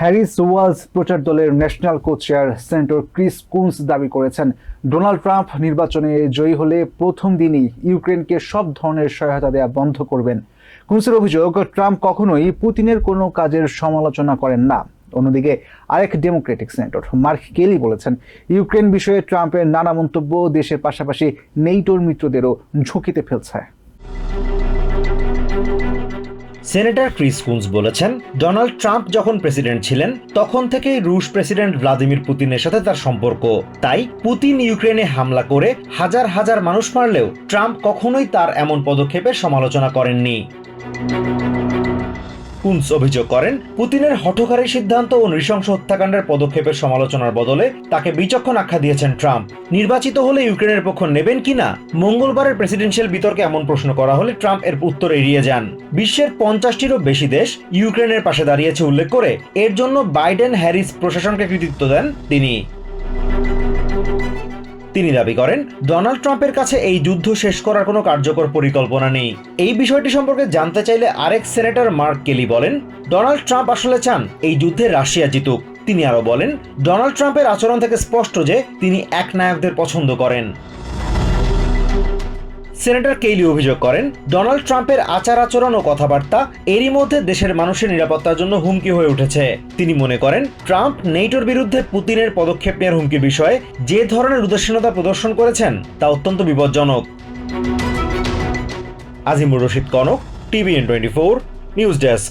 Harris Walz প্রচার দলের national co chair senator Chris Coons দাবি করেছেন, ডোনাল্ড ট্রাম্প নির্বাচনে জয়ী হলে প্রথম দিনই ইউক্রেনকে সব ধরনের সহায়তা দেওয়া বন্ধ করবেন। কুন্সের অভিযোগ, ট্রাম্প কখনোই পুতিনের কোনো কাজের সমালোচনা করেন না। অন্যদিকে আরেক ডেমোক্রেটিক সেনেটর মার্ক কেলি বলেছেন, ইউক্রেন বিষয়ে ট্রাম্পের নানা মন্তব্য দেশের পাশাপাশি নেইটোর মিত্রদেরও ঝুঁকিতে ফেলছে। সেনেটর ক্রিস কুন্স বলেছেন ডোনাল্ড ট্রাম্প যখন প্রেসিডেন্ট ছিলেন, তখন থেকেই রুশ প্রেসিডেন্ট ভ্লাদিমির পুতিনের সাথে তার সম্পর্ক। তাই পুতিন ইউক্রেনে হামলা করে হাজার হাজার মানুষ মারলেও ট্রাম্প কখনোই তার এমন পদক্ষেপের সমালোচনা করেননি। কুন্স অভিযোগ করেন, পুতিনের হঠকারী সিদ্ধান্ত ও নৃশংস হত্যাকাণ্ডের পদক্ষেপের সমালোচনার বদলে তাকে বিচক্ষণ আখ্যা দিয়েছেন ট্রাম্প। নির্বাচিত হলে ইউক্রেনের পক্ষ নেবেন কিনা মঙ্গলবারের প্রেসিডেন্সিয়াল বিতর্কে এমন প্রশ্ন করা হলে ট্রাম্প এর উত্তর এড়িয়ে যান। বিশ্বের পঞ্চাশটিরও বেশি দেশ ইউক্রেনের পাশে দাঁড়িয়েছে উল্লেখ করে। এর জন্য বাইডেন হ্যারিস প্রশাসনকে কৃতিত্ব দেন তিনি। তিনি দাবি করেন, ডোনাল্ড ট্রাম্পের কাছে এই যুদ্ধ শেষ করার কোনো কার্যকর পরিকল্পনা নেই। এই বিষয়টি সম্পর্কে জানতে চাইলে আরেক সেনেটর মার্ক কেলি বলেন, ডোনাল্ড ট্রাম্প আসলে চান এই যুদ্ধে রাশিয়া জিতুক। তিনি আরও বলেন, ডোনাল্ড ট্রাম্পের আচরণ থেকে স্পষ্ট যে তিনি এক নায়কদের পছন্দ করেন। সেনেটর কেইলি অভিযোগ করেন ডোনাল্ড ট্রাম্পের আচার আচরণ ও কথাবার্তা এরই মধ্যে দেশের মানুষের নিরাপত্তার জন্য হুমকি হয়ে উঠেছে। তিনি মনে করেন ট্রাম্প নেইটোর বিরুদ্ধে পুতিনের পদক্ষেপ নেওয়ার হুমকি বিষয়ে যে ধরনের উদাসীনতা প্রদর্শন করেছেন, তা অত্যন্ত বিপজ্জনক। Azimur Rashid Konok TVN twenty four news desk